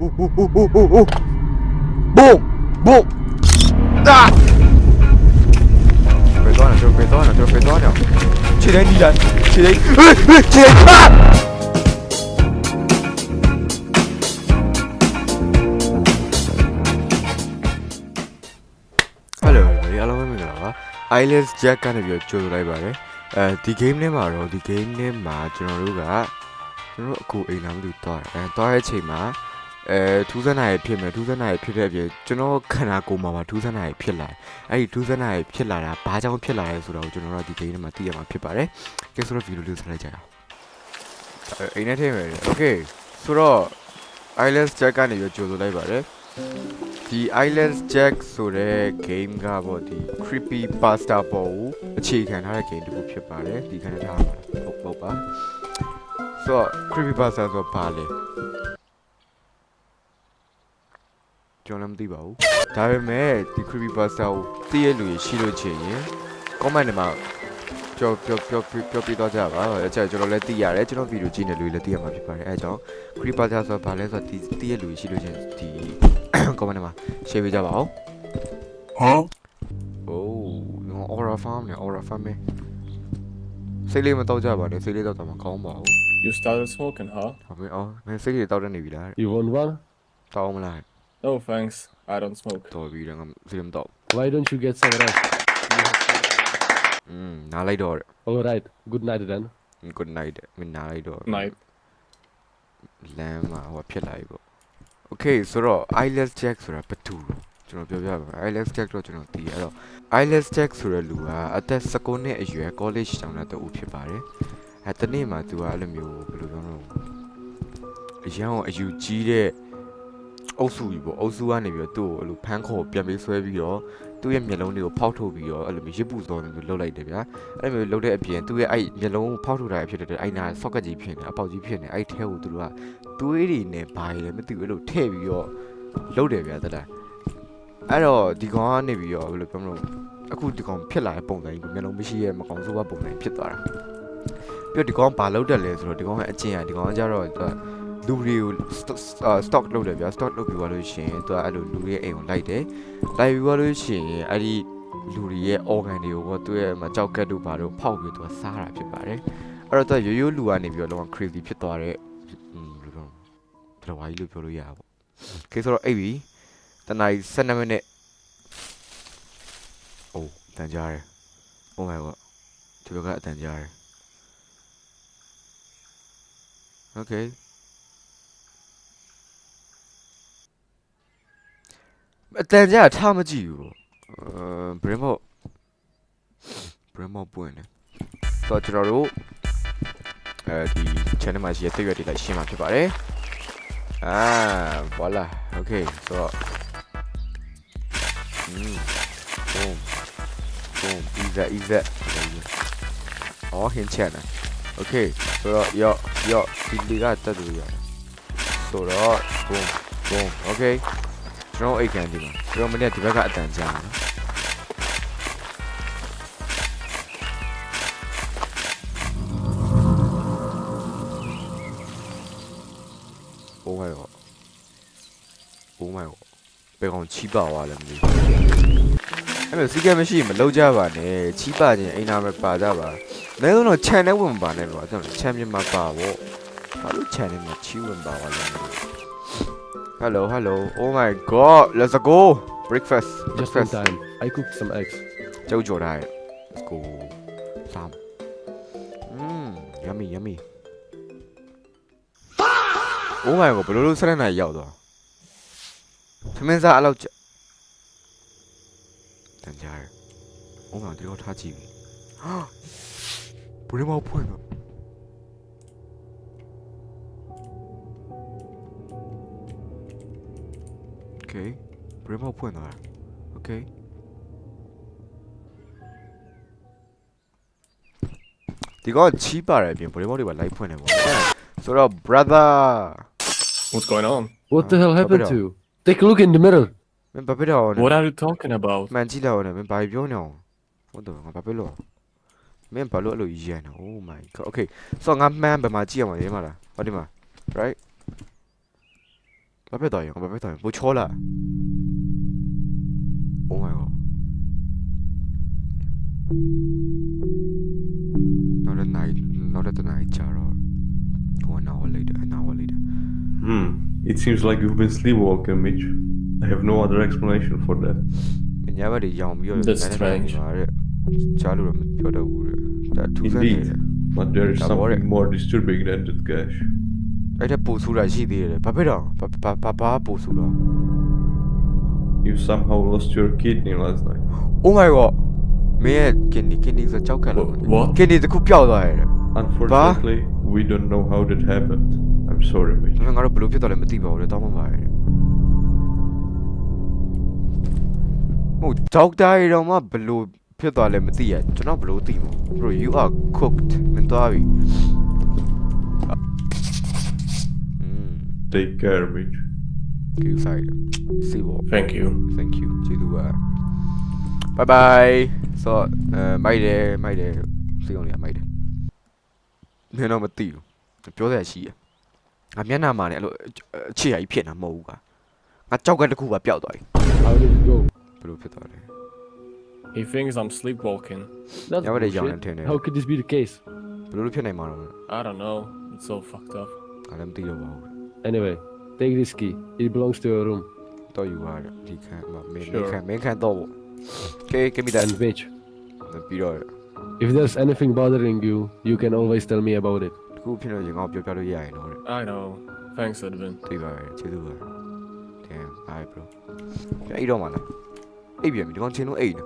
အိုးအိုးအိုးအိုးအိုးအိုးဘုံဘုံအာဘယ်တော့လဲဘယ်တော့လဲဘယ်တော့လဲခြေတိုင်းနီးလိုက်ခြေတိုင်းဟေးဟေးခြေတိုင်းအာ Hello ဒီအားလုံးပဲမင်္ဂလာပါ Eyeless Jack ကနေပြီးတော့ကြိုဆိုလိုက်ပါတယ်အဲဒီ game ထဲမှာတော့ဒီ game ထဲမှာကျွန်တော်တို့ကကျွန်တော်တို့အခုအိမ်နာမလို့တွားတယ်အဲတွားတဲ့အချိန်မှာ အဲထူးဆန်းတာရဖြစ်မယ်ထူးဆန်းတာရဖြစ်တဲ့အပြင်ကျွန်တော်ခန္ဓာကိုယ်မှာပါထူးဆန်းတာရဖြစ်လာတယ်အဲ့ဒီထူးဆန်းတာရဖြစ်လာတာဘာကြောင့်ဖြစ်လာလဲဆိုတော့ကျွန်တော်တို့ဒီ game ထဲမှာသိရမှာဖြစ်ပါတယ်ကဲဆိုတော့ဗီဒီယိုလေးဆက်လိုက်ကြရအောင်အဲအိမ်ထဲထည့်မယ် Okay ဆိုတော့ Eyeless Jack ကနေပြီးတော့ကြိုဆိုလိုက်ပါတယ်ဒီ Islands Jack ဆိုတဲ့ game ကပေါ့ဒီ creepy pasta ပေါ်ကိုအခြေခံထားတဲ့ game တစ်ခုဖြစ်ပါတယ်ဒီခဏထားပါဟုတ်ပေါ့ပါဆိုတော့ creepy pasta ဆိုတော့ဘာလဲ ကျွန်တော်လည်းမသိပါဘူးဒါပေမဲ့ဒီ creepy pasta ကိုသိရလူရှိလို့ချင်ရင် comment ထဲမှာပြောပြောပြောပြောပြတော့ကြပါအဲ့ကျကျွန်တော်လည်းသိရတယ်ကျွန်တော်ဗီဒီယိုကြည့်နေလူတွေလည်းသိရမှာဖြစ်ပါတယ်အဲအကြောင်း creepy pasta ဆိုတော့ဘာလဲဆိုတော့ဒီသိရလူရှိလို့ချင်ဒီ comment ထဲမှာ share ပေးကြပါဦး Huh? Oh, aura farm နဲ့ aura farm ပဲစိတ်လေးမတော့ကြပါနဲ့စိတ်လေးတော့တော့မကောင်းပါဘူး You started smoking, huh? ဟုတ်ပြီအော်မင်းစိတ်လေးတောက်တတ်နေပြီလား You want one? တောင်းမလား No thanks. I don't smoke. တော်ပြီတော့ငါစိတ်မတော့ Why don't you get some rest? อืมနားလိုက်တော့ All right. Good night then. good night မင်းနားလိုက်တော့ Night. လမ်းမှာဟိုဖြစ်လာပြီပေါ့ Okay ဆိုတော့ eyeless jack ဆိုတာဘာတူလဲကျွန်တော်ပြောပြပါမယ် eyeless jack တော့ကျွန်တော်သိရအဲ့တော့ eyeless jack ဆိုတဲ့လူကအသက်19နှစ်အရွယ် college ကျောင်းသားတူဖြစ်ပါတယ်အဲတနေ့မှာသူကအဲ့လိုမျိုးဘယ်လိုပြောလို့အရန်ကိုအယူကြီးတဲ့ အုပ်စုကြီးပေါ့အုပ်စုကနေပြီးတော့သူ့ကိုအဲ့လိုဖမ်းခေါ်ပြန်ပေးဆွဲပြီးတော့သူ့ရဲ့မျက်လုံးတွေကိုဖောက်ထုတ်ပြီးတော့အဲ့လိုမျိုးရစ်ပူစောနေလို့လှုပ်လိုက်တယ်ဗျာအဲ့လိုမျိုးလှုပ်တဲ့အပြင်သူ့ရဲ့အဲ့မျက်လုံးဖောက်ထုတ်တာဖြစ်တဲ့အတွက်အဲ့နာ socket ကြီးဖြစ်နေအပေါက်ကြီးဖြစ်နေအဲ့ထဲကိုသူတို့ကသွေးတွေနဲ့ဘာတွေလဲမသိဘူးအဲ့လိုထည့်ပြီးတော့လှုပ်တယ်ဗျာတလားအဲ့တော့ဒီကောင်ကနေပြီးတော့ဘယ်လိုပြောမလို့အခုဒီကောင်ဖြစ်လာတဲ့ပုံစံကြီးကိုမျက်လုံးမရှိရဲ့မကောင်ဆိုးဘပုံစံဖြစ်သွားတာပြီးတော့ဒီကောင်ဘာလုပ်တယ်လဲဆိုတော့ဒီကောင်ကအကျင့်อ่ะဒီကောင်ကကြတော့သူက လူတွေကို stock လုပ်တယ်ဗျာ stock လုပ်ပြီးသွားလို့ရှိရင်သူကအဲ့လိုလူတွေရဲ့အိမ်ကိုလိုက်တယ်လိုက်ပြီးသွားလို့ရှိရင်အဲ့ဒီလူတွေရဲ့ organ တွေကိုပေါ့သူ့ရဲ့မကြောက်ကက်တို့ဘာတို့ဖောက်ပြီးသူကစားတာဖြစ်ပါတယ်အဲ့တော့သူကရိုးရိုးလူကနေပြီးတော့လောက crazy ဖြစ်သွားတဲ့อืมဘယ်လိုပြောတော်ဝါကြီးလို့ပြောလို့ရတာပေါ့ခေဆိုတော့အိပ်ပြီတနား12မိနစ်အိုးတန်ကြားတယ် Oh my god ဒီဘက်ကအတန်ကြားတယ် Okay အတန်ကြားထားမကြည့်ဘူးအဲ brain mode brain mode ပွင့်တယ်ဆိုတော့ကျွန်တော်တို့အဲဒီ channel မှာရှိတဲ့တိရွက်တွေလိုက်ရှင်းမှာဖြစ်ပါတယ်အာ voilà okay ဆိုတော့อืม boom boom easy easy အော်ဟင်းချက်နေ okay ဆိုတော့ရော့ရော့ဒီလီကတက်လို့ရတယ်ဆိုတော့ boom boom okay ကျွန်တော်အိတ်ကန်ဒီမှာကျွန်တော်မနေ့ဒီဘက်ကအတန်ကြားနော် Oh my god. Oh my god. ဘယ်ကောင်ချီးပါသွားလဲမသိဘူးအဲ့လိုစီးကဲမရှိရင်မလုံးကြပါနဲ့ချီးပါခြင်းအိမ်နာပဲပါကြပါလဲတော့တော့ channel ဝင်မပါနဲ့တော့ကျွန်တော် channel မှာပါပေါ့ဘာလို့ channel မှာချီးဝင်ပါသွားလဲမသိဘူး Hello, hello. Oh my god, let's go. Breakfast. Just in time. I cooked some eggs. Châu chỗ này. Let's go. Sam. Mmm, yummy, yummy. Oh my god, 별로 사례나 lâu 세면사 알아오죠. 단자. Oh my god, Hả? 다 집이. 브레마우 포에는. ok prima point no ok 이건 지발에 비 머리머리가 라이프에 뭐. So now, brother. What's going on? What the hell happened to you? Take a look in the mirror. 맨 바벨로. What are you talking about? 맨 지라오네. 맨 바이비오노. 어디 가 바벨로. 맨 발로 알로 이지하나. Oh my god. Okay. So I'm man by my GM. 얘 말아. 어디 마. Right? pamiętają, pamiętają. Buciole! O oh my god. Not a night, not at the night, Charo. Oh, an hour later, an hour later. Hmm, it seems like you've been sleepwalking, Mitch. I have no other explanation for that. Whenever you're That's strange. Indeed, but there is something more disturbing than that gash. အဲ့ဒါပို့ဆူတာရှိသေးတယ်ဘာဖြစ်တော့ဘာဘာဘာဘာပို့ဆူတော့ You somehow lost your kidney last night. Oh my god မင်းရဲ့ kidney kidney ဆိုကြောက်ခံလို့ What? kidney တစ်ခုပျောက်သွားရတယ် Unfortunately, we don't know how that happened. I'm sorry, Mitch. ဒါပေမဲ့ငါတို့ဘယ်လိုဖြစ်သွားလဲမသိပါဘူးလေတောင်းမှပါရတယ်ဟုတ်ဒေါက်တာရေတော့မှဘယ်လိုဖြစ်သွားလဲမသိရကျွန်တော်ဘယ်လိုသိမှာ bro you are cooked မင်းသွားပြီ Take care, Mitch. give side see what Thank you. thank you ကျေးဇူးပါ bye bye ဆိုတော့အဲမိုက်တယ်မိုက်တယ်စိတ်အောင်ရမိုက်တယ်နင်တော့မသိဘူးပြောရရှိရငါမျက်နှာမှာလည်းအဲ့လိုအခြေအကြီးဖြစ်နေတာမဟုတ်ဘူးကွာငါကြောက်ကတစ်ခုပါပျောက်သွားပြီ How did it go? ဘယ်လိုဖြစ်သွားလဲ He thinks I'm sleepwalking. That's Yeah, but they young bullshit. and tender. How could this be the case? ဘယ်လိုလုပ်ဖြစ်နိုင်မှာတော့ I don't know. It's so fucked up. ငါလည်းမသိတော့ပါဘူး Anyway, take this key. It belongs to your room. တော့ယူပါတော့ဒီခန်းမှာမင်း Sure. မင်းခန်းမင်းခန်းတော့ပေါ့ Okay give me that And Mitch, ပြီးတော့ if there's anything bothering you, you can always tell me about it. တခုဖြစ်လို့ရင်ငါ့ကိုပြောပြလို့ရရင်တော့တဲ့ I know. Thanks, Edwin. သိပါရဲ့ကျေးဇူးပါ Damn hi bro ပြန်အိတ်တော့မှာလားအိတ်ပြန်ပြီဒီကောင်ချင်းလုံးအိတ်နေ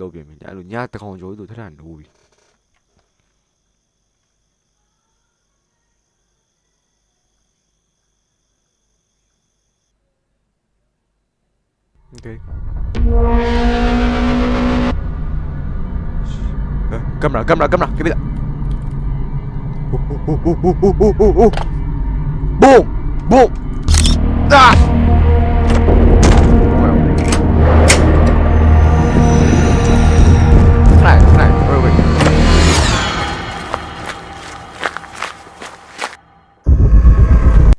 လောက်ပြန်ပြီအဲ့လိုညတကောင်ကျော်ကြီးဆိုထထနိုးပြီ Kamera, kamera, kamera. Kita tidak. Boom! cái Ah! À. Này, boom wait, wait.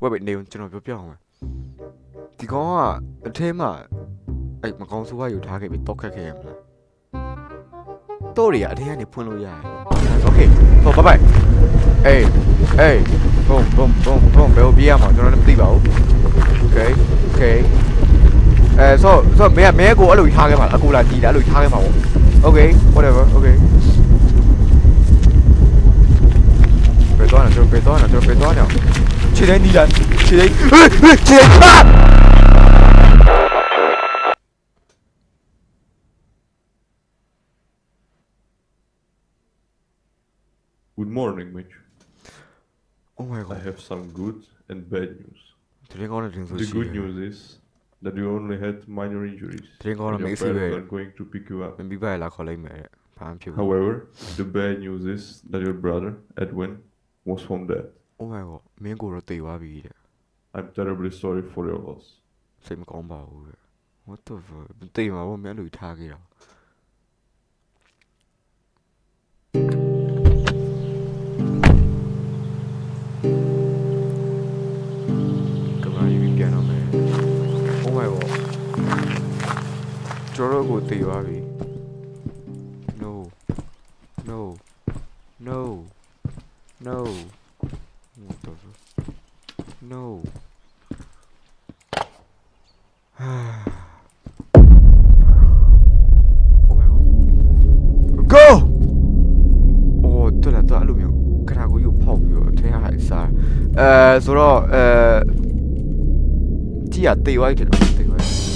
quay bệnh nếu cho nó biết không à? Thì có à, thêm à. Ấy mà con số hay อยู่ thả cái bị tóc cái kèm là ခဲ့ပြီးတောက်ခတ်ခဲ့ရမလားတော့တွေကအထဲကနေဖွင့်လို့ရတယ် Okay so bye bye အေးအေး boom boom boom boom ဘယ်လိုပြေးရမှာကျွန်တော်လည်းမသိပါဘူး Okay okay အဲဆိုဆိုမင်းကမင်းကိုအဲ့လိုထားခဲ့မှာလားအကူလာကြီးလားအဲ့လိုထားခဲ့မှာပေါ့ Okay whatever okay ဘယ်တော့လဲကျွန်တော်ဘယ်တော့လဲကျွန်တော်ဘယ်တော့လဲခြေတိုင်းနီး morning, Mitch. Oh my I god have some good and bad news. တရင်ကောင်းတဲ့တင်ဆို The ရှိ good တယ် news is that you only had minor injuries. တရင်ကောင်းတဲ့ and မိ your တ်ဆွေပဲ parents are going to pick you up. မပြီးပါလားခေါ်လိုက်မယ်တဲ့ဘာမှဖြစ်ဘူး However, the bad news is that your brother, Edwin, was found dead. Oh my god မင်းကိုတော့တေသွားပြီတဲ့ I'm terribly sorry for your loss. စိတ်မကောင်းပါဘူးတဲ့ What the fuck မတေမှာဘောမင်းလူထားခဲ့တာ ကျွန်တော်တို့ကိုတေသွားပြီ No No No No What the fuck No Oh my god Go အော်တော်လာတော့အဲ့လိုမျိုးခရာကိုရုပ်ဖောက်ပြီးတော့အထင်းဟာစားအဲဆိုတော့အဲကြည်ရတေးဝိုက်တယ်တေးဝိုက်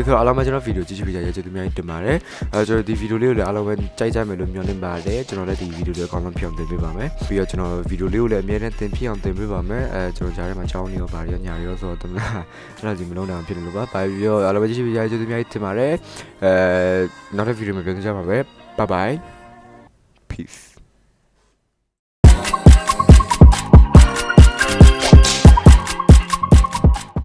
ဒီဆိုအားလုံးပဲကျွန်တော်ဗီဒီယိုကြည့်ကြည့်ပြကြရကျေးဇူးအများကြီးတင်ပါတယ်အဲကျွန်တော်ဒီဗီဒီယိုလေးကိုလည်းအားလုံးပဲကြိုက်ကြမယ်လို့မျှော်လင့်ပါတယ်ကျွန်တော်လည်းဒီဗီဒီယိုလေးအကောင်းဆုံးဖြစ်အောင်တင်ပေးပါမယ်ပြီးတော့ကျွန်တော်ဗီဒီယိုလေးကိုလည်းအများနဲ့တင်ဖြစ်အောင်တင်ပေးပါမယ်အဲကျွန်တော်ကြားထဲမှာချောင်းနေရောဗာရောညာရောဆိုတော့တမလားအဲ့ဒါကြီးမလုံးနိုင်အောင်ဖြစ်နေလို့ပါဘာပြီးတော့အားလုံးပဲကြည့်ကြည့်ပြကြရကျေးဇူးအများကြီးတင်ပါတယ်အဲနောက်တဲ့ဗီဒီယိုမှာပြန်ကြပါမယ် bye bye peace